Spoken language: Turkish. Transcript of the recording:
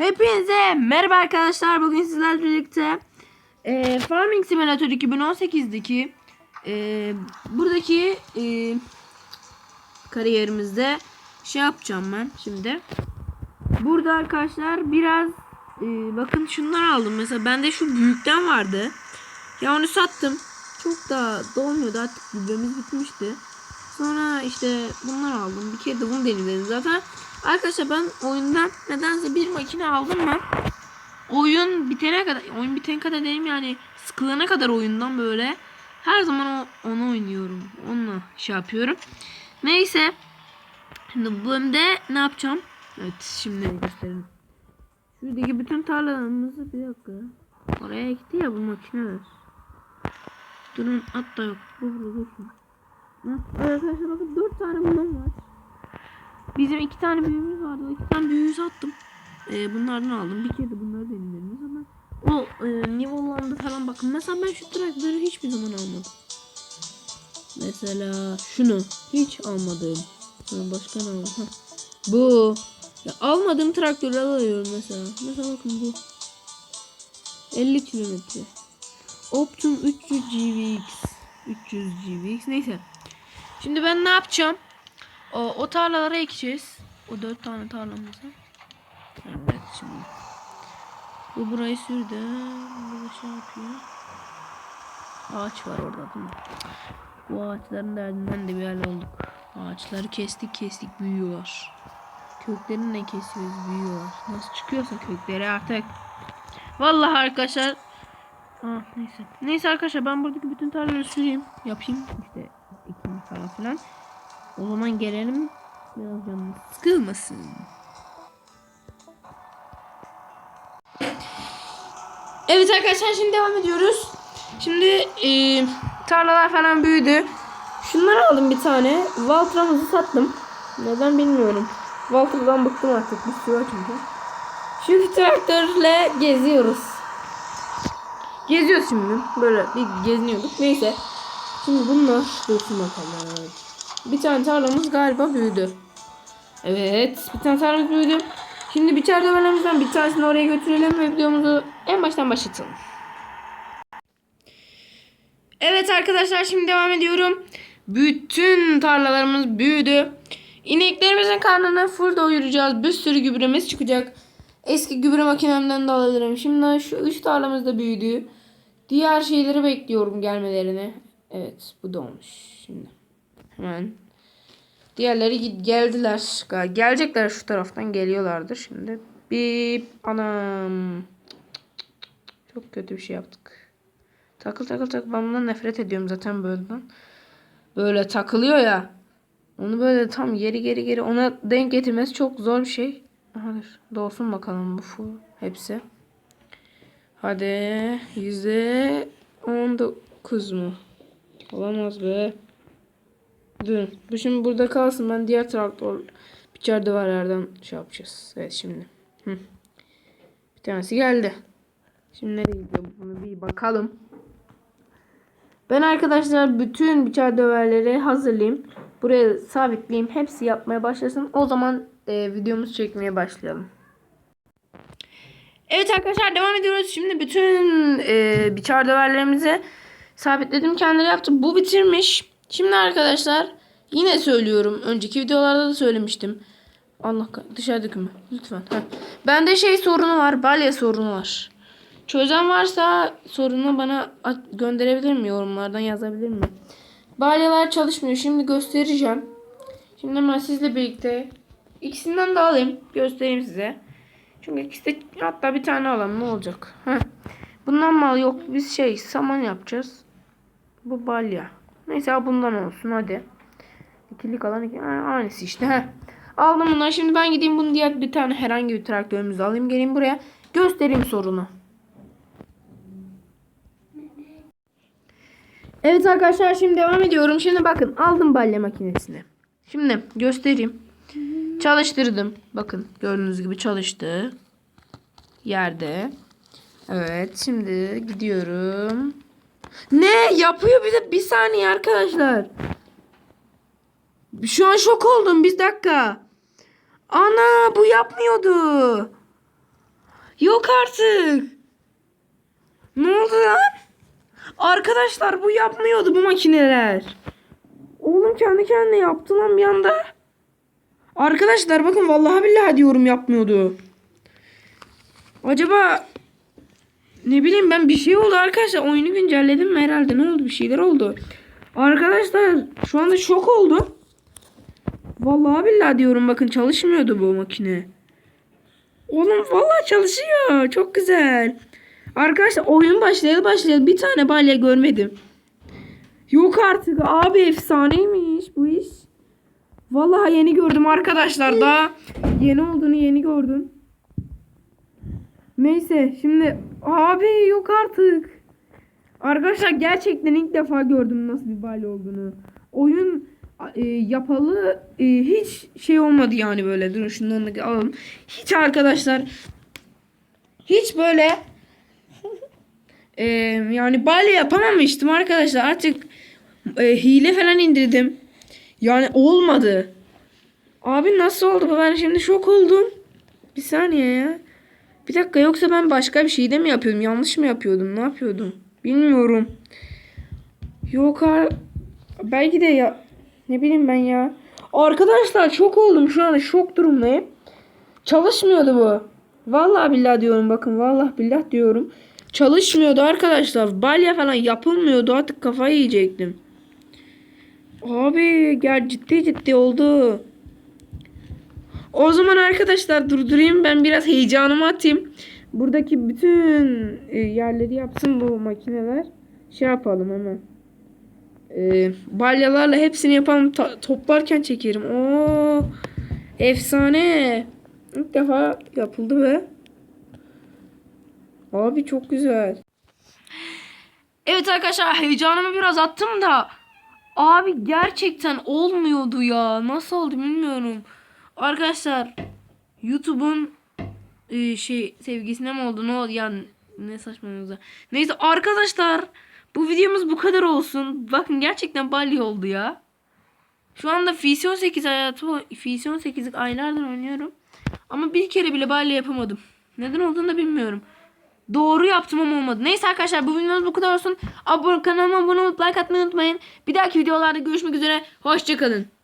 Hepinize merhaba arkadaşlar. Bugün sizlerle birlikte e, Farming Simulator 2018'deki e, buradaki e, kariyerimizde şey yapacağım ben şimdi. Burada arkadaşlar biraz e, bakın şunları aldım. Mesela bende şu büyükten vardı. Ya onu sattım. Çok da dolmuyordu artık gübremiz bitmişti. Sonra işte bunlar aldım. Bir kere de bunu denedim zaten. Arkadaşlar ben oyundan nedense bir makine aldım ben. Oyun bitene kadar, oyun bitene kadar dedim yani sıkılana kadar oyundan böyle her zaman o, onu oynuyorum. Onunla şey yapıyorum. Neyse. Şimdi bu bölümde ne yapacağım? Evet şimdi göstereyim. Şuradaki bütün tarlalarımızı bir dakika. Oraya gitti ya bu makineler. Durun at da yok. Bu burada dursun. Ha, Arkadaşlar bakın dört tane bundan var. Bizim iki tane büyüğümüz vardı. O tane büyüğü sattım. Ee, bunlardan aldım. Bir kere de bunları denedim. Mesela o e, Nivolanda falan bakın. Mesela ben şu traktörü hiçbir zaman almadım. Mesela şunu hiç almadım. Ha, başka ne aldım? Bu. Ya almadığım traktörü alıyorum mesela. Mesela bakın bu. 50 kilometre. Optum 300 GVX. 300 GVX neyse. Şimdi ben ne yapacağım? O, o tarlalara ekeceğiz. O dört tane tarlamızı. Evet şimdi. Bu burayı sürdü. Burada şey yapıyor. Ağaç var orada değil mi? Bu ağaçların derdinden de bir hal olduk. Ağaçları kestik kestik büyüyorlar. Köklerini de kesiyoruz büyüyorlar. Nasıl çıkıyorsa kökleri artık. Vallahi arkadaşlar. Ah neyse. Neyse arkadaşlar ben buradaki bütün tarlaları süreyim. Yapayım işte ekim falan filan. O zaman gelelim. Biraz canım sıkılmasın. Evet arkadaşlar şimdi devam ediyoruz. Şimdi e, tarlalar falan büyüdü. Şunları aldım bir tane. Valtramızı sattım. Neden bilmiyorum. Valtra'dan bıktım artık. Bir sürü çünkü. Şimdi traktörle geziyoruz. Geziyoruz şimdi. Böyle bir geziniyorduk. Neyse. Şimdi bunlar dursun bakalım. Bir tane tarlamız galiba büyüdü. Evet. Bir tane tarlamız büyüdü. Şimdi biçer dönemimizden bir tanesini oraya götürelim ve videomuzu en baştan başlatalım. Evet arkadaşlar şimdi devam ediyorum. Bütün tarlalarımız büyüdü. İneklerimizin karnını full doyuracağız. Bir sürü gübremiz çıkacak. Eski gübre makinemden de alabilirim. Şimdi şu üç tarlamız da büyüdü. Diğer şeyleri bekliyorum gelmelerini. Evet bu da olmuş. Şimdi hemen. Diğerleri geldiler. Gelecekler şu taraftan geliyorlardır şimdi. Bir anam. Çok kötü bir şey yaptık. Takıl takıl takıl. Ben bundan nefret ediyorum zaten böyleden. Böyle takılıyor ya. Onu böyle tam geri geri geri ona denk getirmesi çok zor bir şey. Aha dur. Dolsun bakalım bu full hepsi. Hadi yüzde on dokuz mu? Olamaz be. Dur. Bu şimdi burada kalsın. Ben diğer traktör biçer duvarlardan şey yapacağız. Evet şimdi. Hı. Bir tanesi geldi. Şimdi nereye gidiyor? Bunu bir bakalım. Ben arkadaşlar bütün biçer döverleri hazırlayayım. Buraya sabitleyeyim. Hepsi yapmaya başlasın. O zaman e, videomuzu çekmeye başlayalım. Evet arkadaşlar devam ediyoruz. Şimdi bütün e, biçer döverlerimizi sabitledim. Kendileri yaptı. Bu bitirmiş. Şimdi arkadaşlar yine söylüyorum. Önceki videolarda da söylemiştim. Allah dışarı dökümü. Lütfen. Heh. Bende şey sorunu var. Balya sorunu var. Çözen varsa sorunu bana gönderebilir mi? Yorumlardan yazabilir mi? Balyalar çalışmıyor. Şimdi göstereceğim. Şimdi hemen sizle birlikte ikisinden de alayım. Göstereyim size. Çünkü ikisi de hatta bir tane alalım ne olacak? Heh. Bundan mal yok. Biz şey saman yapacağız. Bu balya. Neyse bundan olsun hadi. İkilik alan iki. Aynısı işte. Heh. Aldım bundan. Şimdi ben gideyim bunu diğer bir tane herhangi bir traktörümüzü alayım. Geleyim buraya. Göstereyim sorunu. Evet arkadaşlar şimdi devam ediyorum. Şimdi bakın aldım balya makinesini. Şimdi göstereyim. Çalıştırdım. Bakın gördüğünüz gibi çalıştı. Yerde. Evet şimdi gidiyorum. Ne yapıyor bize bir saniye arkadaşlar. Şu an şok oldum bir dakika. Ana bu yapmıyordu. Yok artık. Ne oldu lan? Arkadaşlar bu yapmıyordu bu makineler. Oğlum kendi kendine yaptı lan bir anda. Arkadaşlar bakın vallahi billahi diyorum yapmıyordu. Acaba ne bileyim ben bir şey oldu arkadaşlar. Oyunu güncelledim mi herhalde? Ne oldu? Bir şeyler oldu. Arkadaşlar şu anda şok oldum. Vallahi billahi diyorum bakın çalışmıyordu bu makine. Oğlum vallahi çalışıyor. Çok güzel. Arkadaşlar oyun başlayalı başlayalı bir tane balya görmedim. Yok artık abi efsaneymiş bu iş. Vallahi yeni gördüm arkadaşlar daha yeni olduğunu yeni gördüm. Neyse şimdi abi yok artık. Arkadaşlar gerçekten ilk defa gördüm nasıl bir balya olduğunu. Oyun e, yapalı e, hiç şey olmadı yani böyle. Durun şundan da alalım. Hiç arkadaşlar hiç böyle e, yani balya yapamamıştım arkadaşlar. Artık e, hile falan indirdim. Yani olmadı. Abi nasıl oldu bu? Ben şimdi şok oldum. Bir saniye ya. Bir dakika yoksa ben başka bir şey de mi yapıyordum? Yanlış mı yapıyordum? Ne yapıyordum? Bilmiyorum. Yok ha. Belki de ya. Ne bileyim ben ya. Arkadaşlar çok oldum şu anda şok durumdayım. Çalışmıyordu bu. Vallahi billahi diyorum bakın vallahi billah diyorum. Çalışmıyordu arkadaşlar. Balya falan yapılmıyordu artık kafayı yiyecektim. Abi gel ciddi ciddi oldu. O zaman arkadaşlar durdurayım ben biraz heyecanımı atayım. Buradaki bütün e, yerleri yapsın bu makineler. Şey yapalım hemen. E, balyalarla hepsini yapalım. Ta- toplarken çekerim. Oo, efsane. İlk defa yapıldı be. Abi çok güzel. Evet arkadaşlar heyecanımı biraz attım da abi gerçekten olmuyordu ya. Nasıl oldu bilmiyorum. Arkadaşlar YouTube'un e, şey sevgisine mi oldu ne oldu yani ne saçmalıyoruz. Neyse arkadaşlar bu videomuz bu kadar olsun. Bakın gerçekten balya oldu ya. Şu anda FS 18 hayatı FS 18'lik aylardır oynuyorum. Ama bir kere bile balya yapamadım. Neden olduğunu da bilmiyorum. Doğru yaptım ama olmadı. Neyse arkadaşlar bu videomuz bu kadar olsun. Abone kanalıma abone olup like atmayı unutmayın. Bir dahaki videolarda görüşmek üzere. Hoşçakalın.